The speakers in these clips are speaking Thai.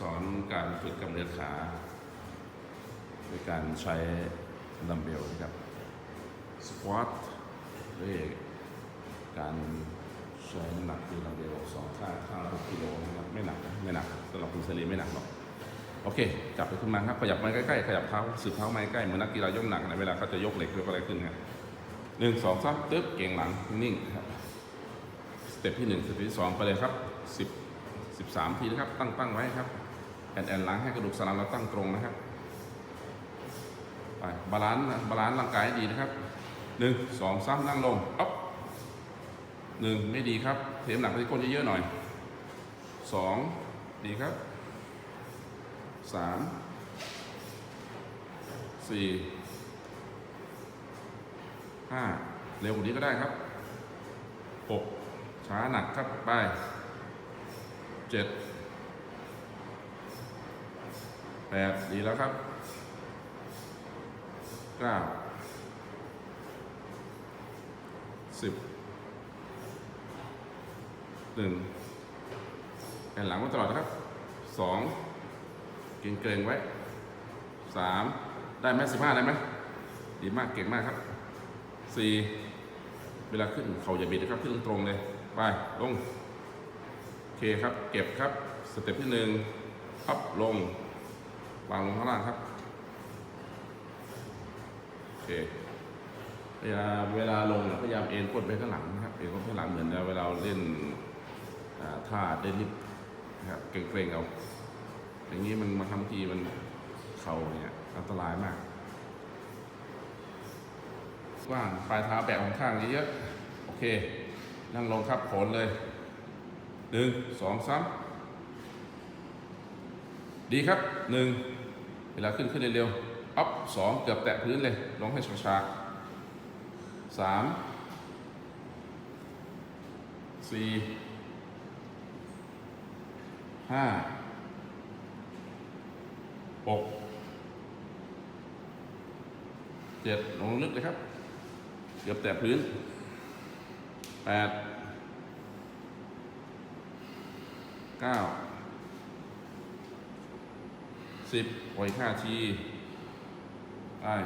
สอนการฝึกกำเนิดขาโดยการใช้ดัมเบลนะครับสควอตด้วยการใช้น้ำหนักคือดัมเบลสองข้างข้างละหกกิโลนะครับไม่หนักนะไม่หนักสำหรับคุณเซรีไม่หนักหรอกโอเค จับไปขึ้นมาครับขยับมาใกล้ๆขยับเท้าสืบเท้ามาใกล้เหมือนนักกีฬายกหนักนะเวลาเขาจะยกเหล็กยกอะไรขึ้นครับหนึ่งสองสามตึ๊บเก่งหลังนิ่งครับสเต็ปที่หนึ่งสเต็ปที่สองไปเลยครับสิบสิบสามทีนะครับ ตั้งตั้งไว้ครับ แอนแอนหลังให้กระดูกสันหลังเราตั้งตรงนะครับไปบาลานซ์บาลานซ์ร่างกายให้ดีนะครับหนึ่งสองสามนั่งลงอ๊อบหนึ่งไม่ดีครับ เทมหนักไปที่ก้นเยอะๆหน่อยสองดีครับสามสี่ห้าเร็วกว่านี้ก็ได้ครับหกช้าหนักครับไปเจ็ด แปดดีแล้วครับเก้าสิบหนึ่งแอนหลังไว้ตลอดนะครับสองเก่งเกรงๆไว้สามได้ไหมสิบห้าได้ไหมดีมากเก่งมากครับสี่เวลาขึ้นเขาอย่าบิดนะครับ ขึ้นตรงๆเลย ไปลง โอเคครับ เก็บครับ สเต็ปที่หนึ่งพับลง วางลงข้างล่างครับโอเคเวลาเวลาลงเนี่ยพยายามเอ็นก้นไปข้างหลังนะครับเอ็นก้นไปข้างหลังเหมือนเวลาเราเล่นท่าเดนลิฟนะครับเกรงๆเอาอย่างนี้มันมาทำทีมันเข่าเนี่ยอันตรายมากกว้างปลายเท้าแบกข้างๆเยอะๆโอเค นั่งลงครับโผลเลยหนึ่งสองสาม ดีครับหนึ่งเวลาขึ้นขึ้นเร็วๆอัพสองเกือบแตะพื้นเลย ลงให้ชาๆสามสี่ห้าหกเจ็ดลงลึกเลยครับ เกือบแตะพื้นแปดเก้า สิบปล่อยค่าทีได้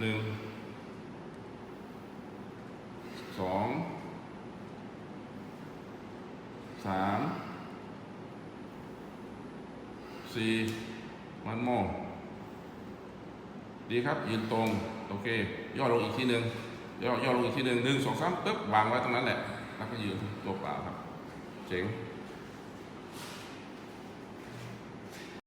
หนึ่งสองสามสี่มันโมดีครับ ยืนตรง โอเค ย่อลงอีกทีหนึ่งย่อย่อลงอีกทีหนึ่งหนึ่งสองสามปึ๊บวางไว้ตรงนั้นแหละ แล้วก็ยืนตัวเปล่าครับ เจ๋ง